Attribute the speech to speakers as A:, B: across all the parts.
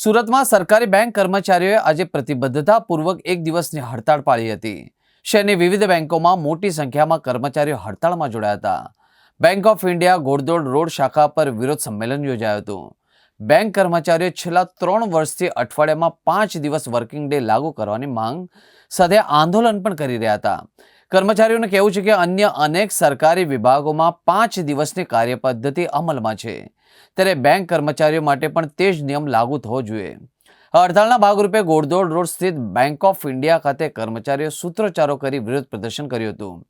A: સુરતમાં સરકારી બેંક કર્મચારીઓએ આજે પ્રતિબદ્ધતાપૂર્વક એક દિવસની હડતાળ પાડી હતી. શહેરની વિવિધ બેંકોમાં મોટી સંખ્યામાં કર્મચારીઓ હડતાળમાં જોડાયા હતા. Bank of India Ghoddod road શાખા પર વિરોધ સંમેલન યોજાયું હતું. બેંક કર્મચારીઓ છેલ્લા ત્રણ વર્ષથી અઠવાડિયામાં પાંચ દિવસ વર્કિંગ ડે લાગુ કરવાની માંગ સાથે આંદોલન પણ કરી રહ્યા હતા. કર્મચારીઓનું કહેવું છે કે અન્ય અનેક સરકારી વિભાગોમાં પાંચ દિવસની કાર્યપદ્ધતિ અમલમાં છે. ત્યારે બેંક કર્મચારીઓ માટે પણ તે જ નિયમ લાગુ થવો જોઈએ. હડતાળના ભાગરૂપે ગોળદોડ રોડ સ્થિત બેંક ઓફ ઇન્ડિયા ખાતે કર્મચારીઓ સૂત્રોચ્ચારો કરી વિરોધ પ્રદર્શન કર્યું હતું.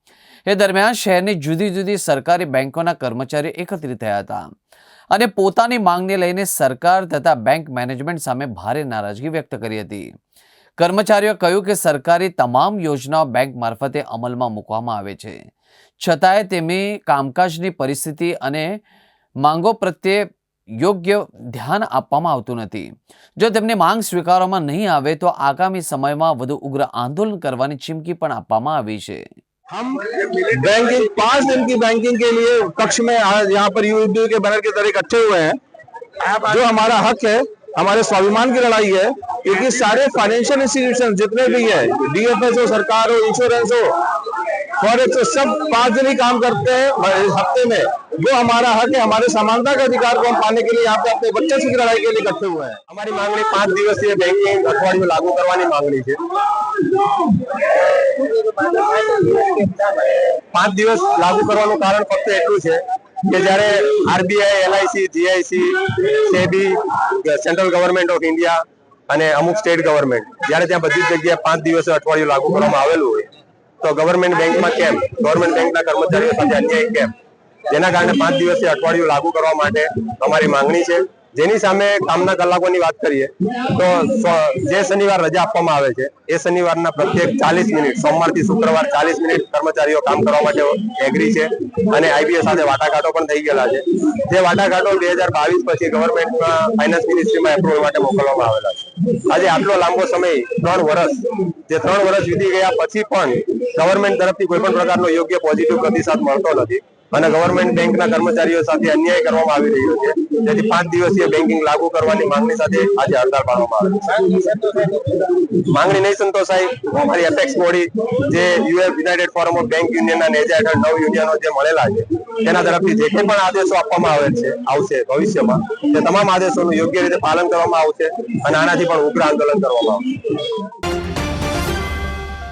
A: એ દરમિયાન શહેરની જુદી જુદી સરકારી બેંકોના કર્મચારીઓ એકત્રિત થયા હતા. અને પોતાની માંગને લઈને સરકાર તથા બેંક મેનેજમેન્ટ સામે ભારે નારાજગી વ્યક્ત કરી હતી. કર્મચારીઓએ કહ્યું કે સરકારી તમામ યોજનાઓ બેંક મારફતે અમલમાં મૂકવામાં આવે છે છતાંય તેમની કામકાજની પરિસ્થિતિ અને માંગો પ્રત્યે યોગ્ય ધ્યાન આપવામાં આવતું નથી જો તેમની માંગ સ્વીકારવામાં નહીં આવે તો આગામી સમયમાં વધુ ઉગ્ર આંદોલન કરવાની ચીમકી પણ આપવામાં આવી છે
B: हम बैंकिंग पांच दिन की बैंकिंग के लिए कक्ष में आज यहाँ पर यूपी के बैनर की तरह इकट्ठे हुए हैं जो हमारा हक है हमारे स्वाभिमान की लड़ाई है क्योंकि सारे फाइनेंशियल इंस्टीट्यूशन जितने भी है डीएफएस हो, सरकार हो इंश्योरेंस हो फॉरेक्स हो, सब पाँच दिन ही काम करते हैं हफ़्ते में। जो हमारा हक है, हमारे समानता का अधिकार को हम पाने के लिए यहाँ पे अपने बच्चे से लड़ाई के लिए इकट्ठे हुए हैं। हमारी मांगनी पाँच दिवसीय बैंकिंग अखबारी में लागू करवानी मांगनी थी। પાંચ દિવસ લાગુ કરવાનું કારણ ફક્ત એટલું છે કે જ્યારે RBI LIC GIC SEBI central government of India અને અમુક સ્ટેટ ગવર્મેન્ટ જ્યારે ત્યાં બધી જગ્યાએ પાંચ દિવસે અઠવાડિયું લાગુ કરવામાં આવેલું હોય, તો ગવર્મેન્ટ બેંકમાં કેમ? ગવર્મેન્ટ બેંકના કર્મચારીઓ સાથે અન્યાય કેમ? જેના કારણે પાંચ દિવસે અઠવાડિયું લાગુ કરવા માટે અમારી માંગણી છે. જેની સામે કામના કલાકોની વાત કરીએ, તો જે શનિવાર રજા આપવામાં આવે છે, એ શનિવારના પ્રત્યેક ચાલીસ મિનિટ, સોમવારથી શુક્રવાર ચાલીસ મિનિટ કર્મચારીઓ કામ કરવા માટે એગ્રી છે. અને આઈબીએ સાથે વાટાઘાટો પણ થઈ ગયેલા છે. જે વાટાઘાટો બે હજાર બાવીસ પછી ગવર્મેન્ટમાં ફાઇનાન્સ મિનિસ્ટ્રીમાં એપ્રુવલ માટે મોકલવામાં આવેલા છે. આજે આટલો લાંબો સમય, ત્રણ વર્ષ, જે ત્રણ વર્ષ વીતી ગયા પછી પણ ગવર્મેન્ટ તરફથી કોઈ પણ પ્રકારનો યોગ્ય પોઝિટિવ પ્રતિસાદ મળતો નથી. અને ગવર્મેન્ટ બેંકના કર્મચારીઓ સાથે અન્યાય કરવામાં આવી રહ્યો છે. જેથી પાંચ દિવસીય બેન્કિંગ લાગુ કરવાની માંગણી સાથે આજે હડતાળ પાડવામાં આવે માંગણી નહીં સંતોષાય. અમારી એપેક્સ બોડી જે UF united forum of bank યુનિયનના નેજા હેઠળ નવ યુનિયનો જે મળેલા છે, તેના તરફથી જે કંઈ પણ આદેશો આપવામાં આવે છે, આવશે ભવિષ્યમાં, તે તમામ આદેશોનું યોગ્ય રીતે પાલન કરવામાં આવશે અને આનાથી પણ ઉગ્ર આંદોલન કરવામાં આવશે.